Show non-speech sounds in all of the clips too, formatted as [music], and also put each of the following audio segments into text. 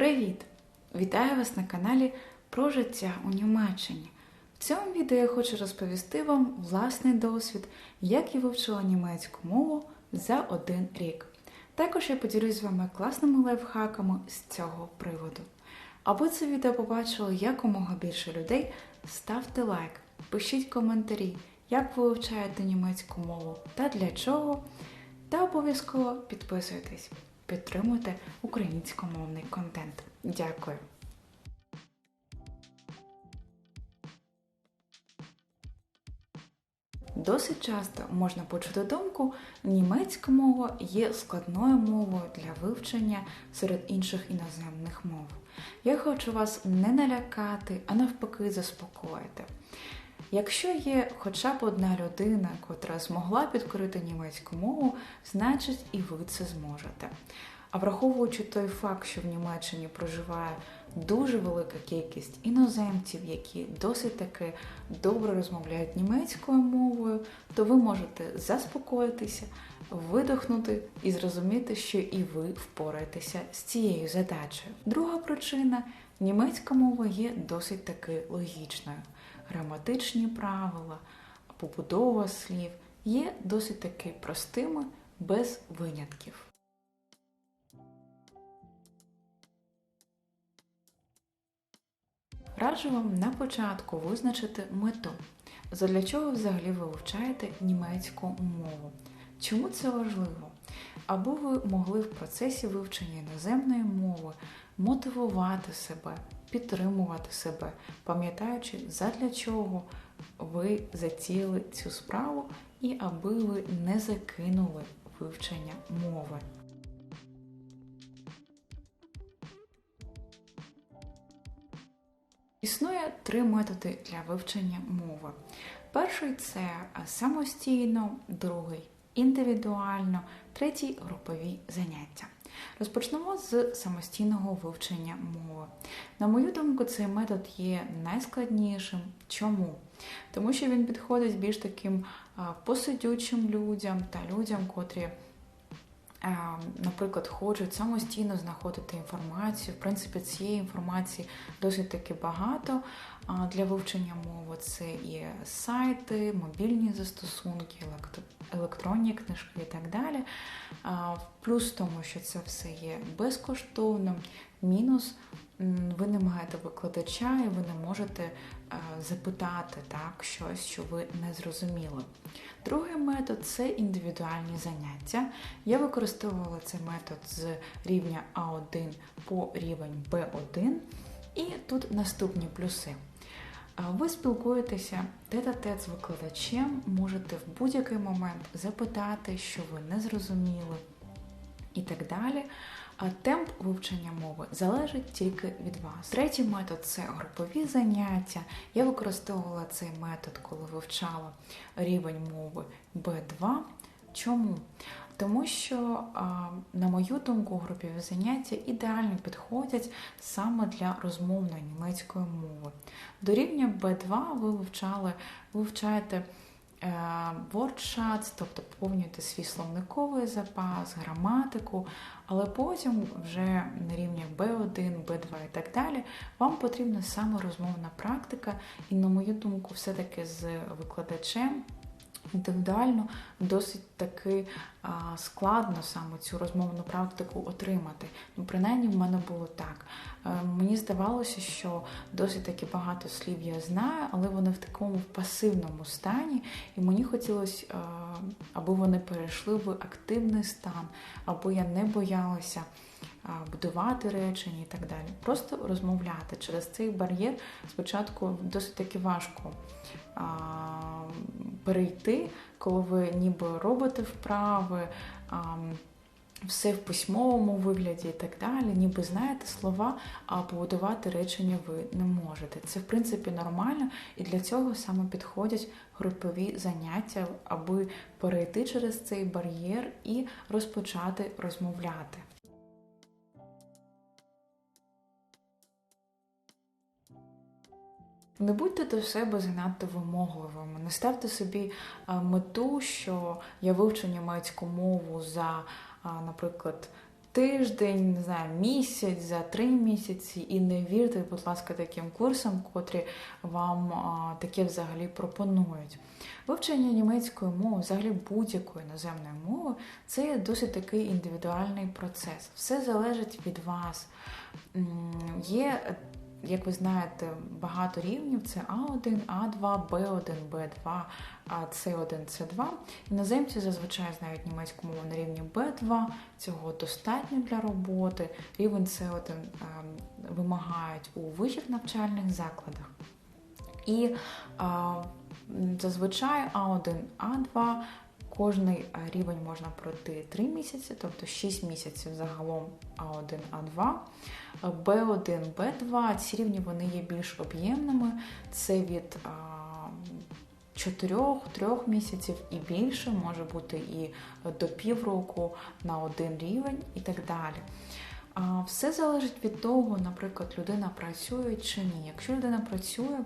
Привіт! Вітаю вас на каналі про життя у Німеччині. В цьому відео я хочу розповісти вам власний досвід, як я вивчила німецьку мову за один рік. Також я поділюсь з вами класними лайфхаками з цього приводу. Аби це відео побачило якомога більше людей, ставте лайк, пишіть коментарі, як ви вивчаєте німецьку мову та для чого, та обов'язково підписуйтесь підтримуйте українськомовний контент. Дякую! Досить часто можна почути думку, німецька мова є складною мовою для вивчення серед інших іноземних мов. Я хочу вас не налякати, а навпаки, заспокоїти. Якщо є хоча б одна людина, котра змогла підкорити німецьку мову, значить і ви це зможете. А враховуючи той факт, що в Німеччині проживає дуже велика кількість іноземців, які досить таки добре розмовляють німецькою мовою, то ви можете заспокоїтися, видохнути і зрозуміти, що і ви впораєтеся з цією задачею. Друга причина німецька мова є досить таки логічною граматичні правила, побудова слів є досить таки простими, без винятків. Раджу вам на початку визначити мету, задля чого взагалі ви вивчаєте німецьку мову. Чому це важливо? Аби ви могли в процесі вивчення іноземної мови мотивувати себе, підтримувати себе, пам'ятаючи, задля чого ви заціли цю справу і аби ви не закинули вивчення мови. Існує три методи для вивчення мови. Перший це самостійно, другий індивідуально, третій групові заняття. Розпочнемо з самостійного вивчення мови. На мою думку, цей метод є найскладнішим. Чому? Тому що він підходить більш таким посидючим людям та людям, котрі. Наприклад, хочуть самостійно знаходити інформацію. В принципі, цієї інформації досить таки багато для вивчення мови. Це і сайти, мобільні застосунки, електронні книжки і так далі. Плюс в тому, що це все є безкоштовним, мінус ви не маєте викладача і ви не можете запитати так, щось, що ви не зрозуміли. Другий метод це індивідуальні заняття. Я використовувала цей метод з рівня А1 по рівень Б1, і тут наступні плюси. Ви спілкуєтеся тет-а-тет з викладачем, можете в будь-який момент запитати, що ви не зрозуміли, і так далі. А темп вивчення мови залежить тільки від вас. Третій метод це групові заняття. Я використовувала цей метод, коли вивчала рівень мови B2. Чому? Тому що, на мою думку, групові заняття ідеально підходять саме для розмовної німецької мови. До рівня B2 ви вивчали, вивчаєте вордшац, тобто поповнюєте свій словниковий запас, граматику, але потім вже на рівнях B1, B2 і так далі, вам потрібна саме розмовна практика, і, на мою думку, все-таки з викладачем. Індивідуально досить таки а, складно саме цю розмовну практику отримати. Ну, принаймні, в мене було так. А, мені здавалося, що досить таки багато слів я знаю, але вони в такому пасивному стані, і мені хотілося, а, аби вони перейшли в активний стан, аби я не боялася. Будувати речення і так далі. Просто розмовляти через цей бар'єр спочатку досить таки важко перейти, коли ви ніби робите вправи, все в письмовому вигляді і так далі, ніби знаєте слова, а побудувати речення ви не можете. Це, в принципі, нормально, і для цього саме підходять групові заняття, аби перейти через цей бар'єр і розпочати розмовляти. Не будьте до себе занадто вимогливими. Не ставте собі мету, що я вивчу німецьку мову за, наприклад, тиждень, не знаю, місяць, за три місяці, і не вірте, будь ласка, таким курсам, котрі вам таке взагалі пропонують. Вивчення німецької мови, взагалі будь-якої іноземної мови, це досить такий індивідуальний процес. Все залежить від вас. Є як ви знаєте, багато рівнів це А1, А2, Б1, Б2, С1, С2. Іноземці зазвичай знають німецьку мову на рівні Б2, цього достатньо для роботи. Рівень С1 ем, вимагають у вищих навчальних закладах. І зазвичай А1, А2 Кожний рівень можна пройти 3 місяці, тобто 6 місяців загалом А1, А2, Б1, Б2. Ці рівні вони є більш об'ємними. Це від 4-3 місяців і більше, може бути і до півроку на один рівень і так далі. Все залежить від того, наприклад, людина працює чи ні. Якщо людина працює,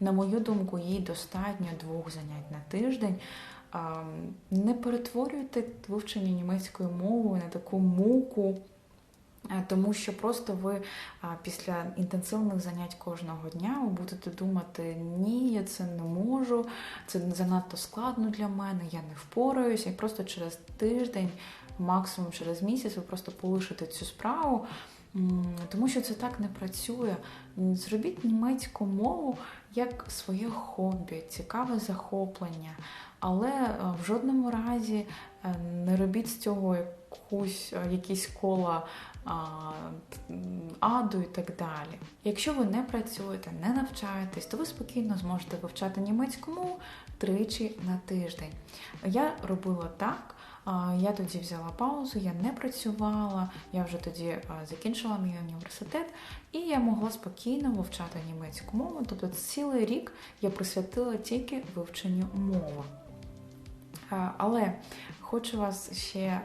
на мою думку, їй достатньо двох занять на тиждень. Не перетворюйте вивчення німецької мови на таку муку, тому що просто ви після інтенсивних занять кожного дня ви будете думати, ні, я це не можу, це занадто складно для мене, я не впораюся. І просто через тиждень, максимум через місяць, ви просто полишите цю справу. Тому що це так не працює. Зробіть німецьку мову як своє хобі, цікаве захоплення, але е, в жодному разі е, не робіть з цього якусь е, якісь кола аду і так далі. Якщо ви не працюєте, не навчаєтесь, то ви спокійно зможете вивчати німецьку мову тричі на тиждень. Я робила так. Я тоді взяла паузу, я не працювала, я вже тоді закінчила мій університет, і я могла спокійно вивчати німецьку мову. Тобто цілий рік я присвятила тільки вивченню мови. Але хочу вас ще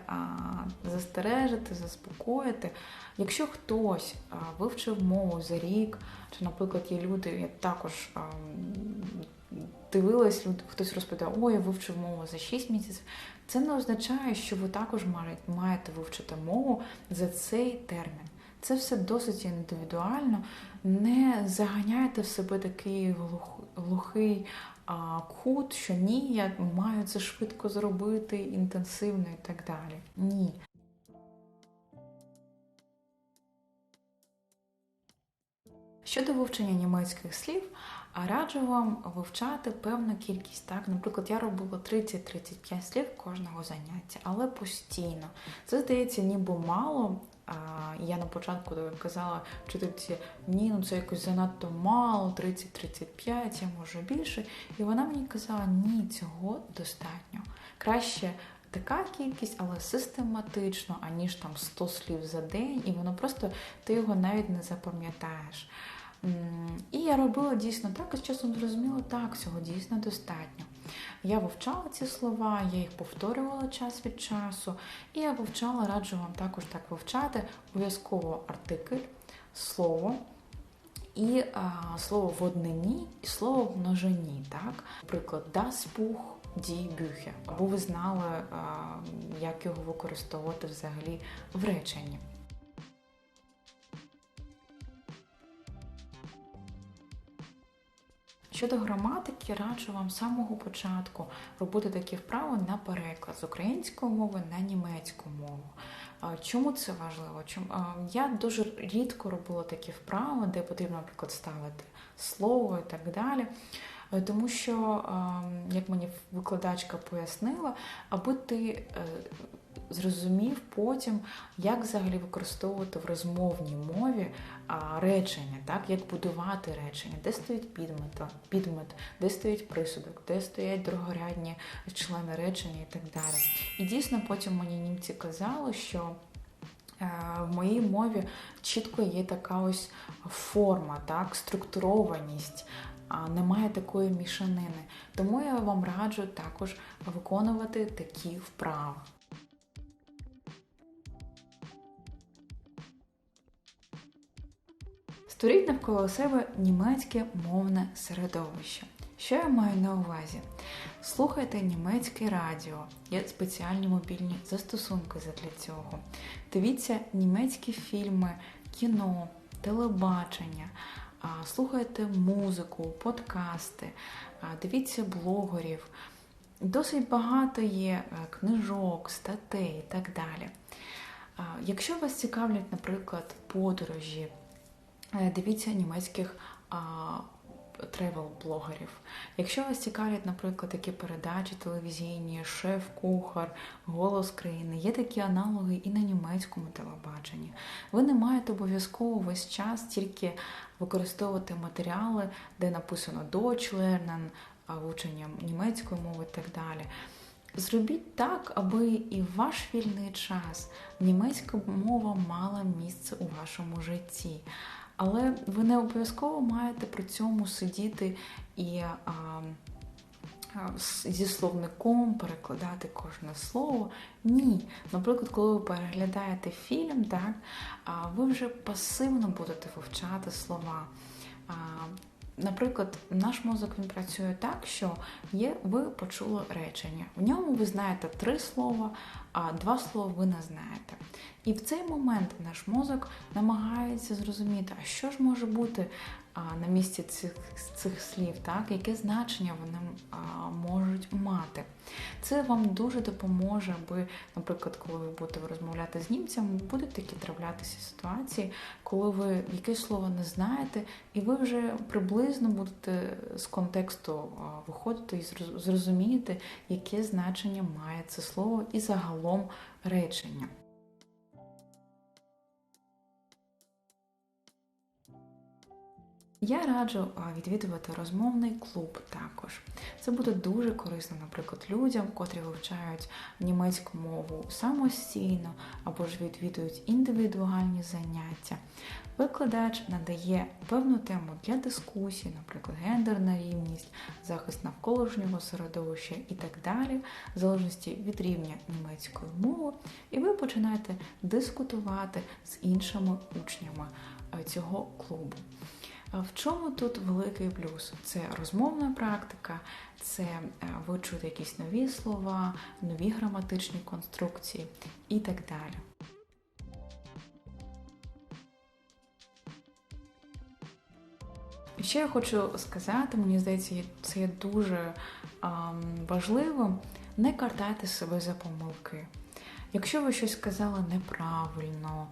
застережити, заспокоїти. Якщо хтось вивчив мову за рік, чи, наприклад, є люди, я також дивилась, хтось розповідав, ой, я вивчив мову за 6 місяців. Це не означає, що ви також маєте вивчити мову за цей термін. Це все досить індивідуально. Не заганяйте в себе такий глухий а, кут, що ні, я маю це швидко зробити, інтенсивно і так далі. Ні. Щодо вивчення німецьких слів, раджу вам вивчати певну кількість. Так, Наприклад, я робила 30-35 слів кожного заняття, але постійно. Це здається, ніби мало. Я на початку казала вчительці, ні, ну це якось занадто мало, 30-35, я можу більше. І вона мені казала, ні, цього достатньо. Краще така кількість, але систематично, аніж там 100 слів за день, і воно просто ти його навіть не запам'ятаєш. І я робила дійсно так, і з часом зрозуміла, так, цього дійсно достатньо. Я вивчала ці слова, я їх повторювала час від часу, і я вивчала, раджу вам також так вивчати, обов'язково артикль, слово. І а, слово в однині і слово в множині. Так? Наприклад, das Buch, die Bücher. Або ви знали, а, як його використовувати взагалі в реченні. Щодо граматики, раджу вам з самого початку робити такі вправи на переклад з української мови на німецьку мову. Чому це важливо? Я дуже рідко робила такі вправи, де потрібно, наприклад, ставити слово і так далі. Е, тому що, як мені викладачка пояснила, аби ти е, зрозумів потім, як взагалі використовувати в розмовній мові речення, так, як будувати речення, де стоїть підмет, підмет, де стоїть присудок, де стоять другорядні члени речення і так далі. І дійсно потім мені німці казали, що. Е, в моїй мові чітко є така ось форма, так, структурованість, немає такої мішанини. Тому я вам раджу також виконувати такі вправи. Створіть навколо себе німецьке мовне середовище. Що я маю на увазі? Слухайте німецьке радіо, є спеціальні мобільні застосунки для цього. Дивіться німецькі фільми, кіно, телебачення, слухайте музику, подкасти, дивіться блогерів. Досить багато є е, книжок, статей і так далі. Якщо вас цікавлять, наприклад, подорожі, дивіться німецьких тревел-блогерів. Якщо вас цікавлять, наприклад, такі передачі телевізійні, шеф-кухар, голос країни, є такі аналоги і на німецькому телебаченні. Ви не маєте обов'язково весь час тільки використовувати матеріали, де написано Deutsch lernen, вивченням німецької мови і так далі. Зробіть так, аби і в ваш вільний час німецька мова мала місце у вашому житті. Але ви не обов'язково маєте при цьому сидіти і а, зі словником перекладати кожне слово. Ні. Наприклад, коли ви переглядаєте фільм, так, ви вже пасивно будете вивчати слова. Наприклад, наш мозок він працює так, що є, ви почули речення. В ньому ви знаєте три слова, а два слова ви не знаєте. І в цей момент наш мозок намагається зрозуміти, а що ж може бути на місці цих цих слів, так, яке значення вони а, можуть мати. Це вам дуже допоможе, аби, наприклад, коли ви будете розмовляти з німцями, будуть такі траплятися ситуації, коли ви якесь слово не знаєте, і ви вже приблизно будете з контексту виходити і зрозумієте, яке значення має це слово і загалом речення. Я раджу відвідувати розмовний клуб також. Це буде дуже корисно, наприклад, людям, котрі вивчають німецьку мову самостійно або ж відвідують індивідуальні заняття. Викладач надає певну тему для дискусії, наприклад, гендерна рівність, захист навколишнього середовища і так далі, в залежності від рівня німецької мови, і ви починаєте дискутувати з іншими учнями цього клубу. В чому тут великий плюс? Це розмовна практика, це е, ви чуєте якісь нові слова, нові граматичні конструкції і так далі. Ще я хочу сказати, мені здається, це є дуже важливо, не картайте себе за помилки. Якщо ви щось сказали неправильно,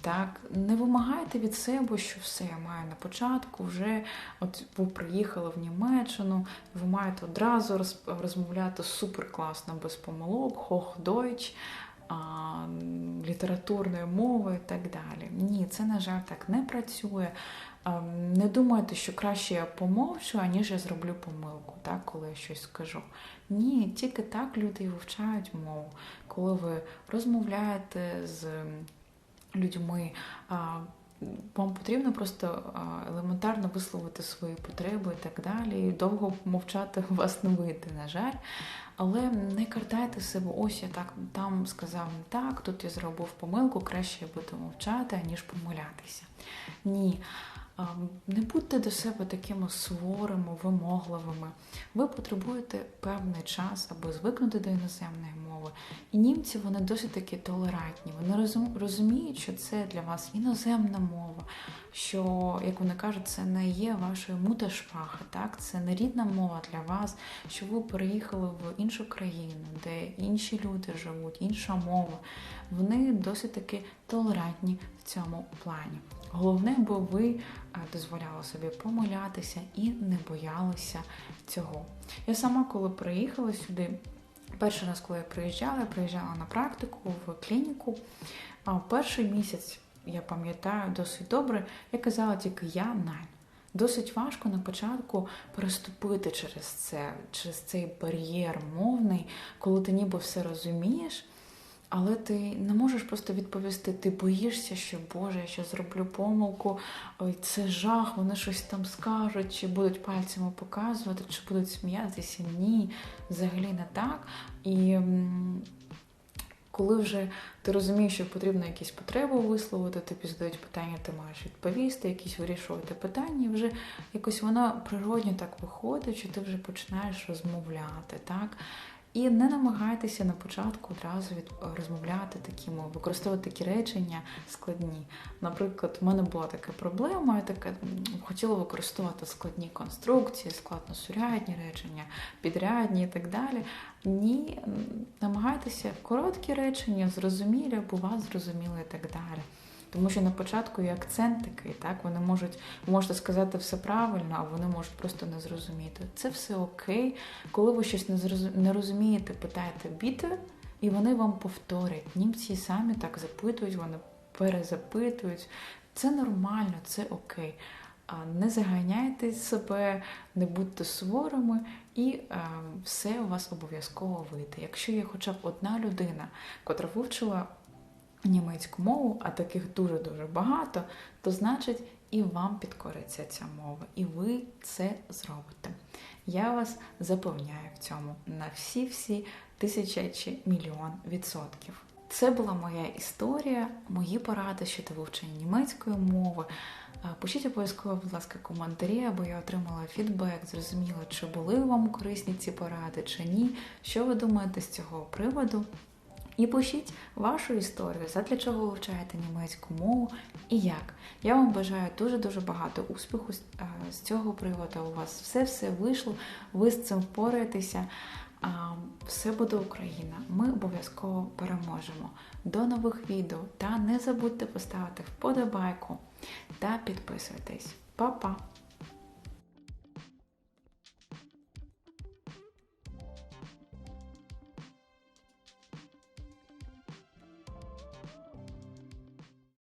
так, Не вимагайте від себе, що все я маю на початку, вже от ви приїхали в Німеччину, ви маєте одразу розмовляти супер класно, без помилок, хох-дойч, літературною мовою і так далі. Ні, це, на жаль, так не працює. Не думайте, що краще я помовчу, аніж я зроблю помилку, так, коли я щось скажу. Ні, тільки так люди і вивчають мову, коли ви розмовляєте з людьми. Вам потрібно просто елементарно висловити свої потреби і так далі. Довго мовчати [laughs] вас не вийде, на жаль. Але не картайте себе, ось я так там сказав не так, тут я зробив помилку, краще я буду мовчати, аніж помилятися. Ні. Не будьте до себе такими суворими, вимогливими. Ви потребуєте певний час, аби звикнути до іноземної мови. І німці вони досить таки толерантні. Вони розуміють, що це для вас іноземна мова, що, як вони кажуть, це не є вашою муташпаха, так? це не рідна мова для вас, що ви переїхали в іншу країну, де інші люди живуть, інша мова. Вони досить таки толерантні в цьому плані. Головне, бо ви е, дозволяли собі помилятися і не боялися цього. Я сама, коли приїхала сюди, перший раз, коли я приїжджала, я приїжджала на практику в клініку. А перший місяць, я пам'ятаю, досить добре, я казала тільки я найн. Досить важко на початку переступити через це, через цей бар'єр мовний, коли ти ніби все розумієш. Але ти не можеш просто відповісти, ти боїшся, що Боже, я ще зроблю помилку, ой, це жах, вони щось там скажуть, чи будуть пальцями показувати, чи будуть сміятися. Ні, взагалі не так. І Коли вже ти розумієш, що потрібно якісь потреби висловити, тобі задають питання, ти маєш відповісти, якісь вирішувати питання, і вже якось воно природньо так виходить, що ти вже починаєш розмовляти, так? І не намагайтеся на початку одразу від розмовляти такі мови, використовувати такі речення складні. Наприклад, в мене була така проблема, я така хотіла використовувати складні конструкції, складносурядні речення, підрядні і так далі. Ні, намагайтеся короткі речення, зрозумілі, або вас зрозуміли і так далі. Тому що на початку є акцент такий, так вони можуть можете сказати все правильно, а вони можуть просто не зрозуміти. Це все окей. Коли ви щось не розумієте, питаєте біти, і вони вам повторять. Німці самі так запитують, вони перезапитують. Це нормально, це окей. Не заганяйте себе, не будьте суворими, і е, все у вас обов'язково вийде. Якщо є хоча б одна людина, котра вивчила німецьку мову, а таких дуже-дуже багато, то значить і вам підкориться ця мова, і ви це зробите. Я вас запевняю в цьому на всі-всі тисячі мільйон відсотків. Це була моя історія, мої поради щодо вивчення німецької мови. Пишіть обов'язково, будь ласка, коментарі, або я отримала фідбек, зрозуміла, чи були вам корисні ці поради, чи ні. Що ви думаєте з цього приводу? І пишіть вашу історію, задля чого ви вивчаєте німецьку мову і як. Я вам бажаю дуже-дуже багато успіху з цього приводу. У вас все-все вийшло, ви з цим впораєтеся. Все буде Україна. Ми обов'язково переможемо. До нових відео та не забудьте поставити вподобайку та підписуйтесь. Па-па!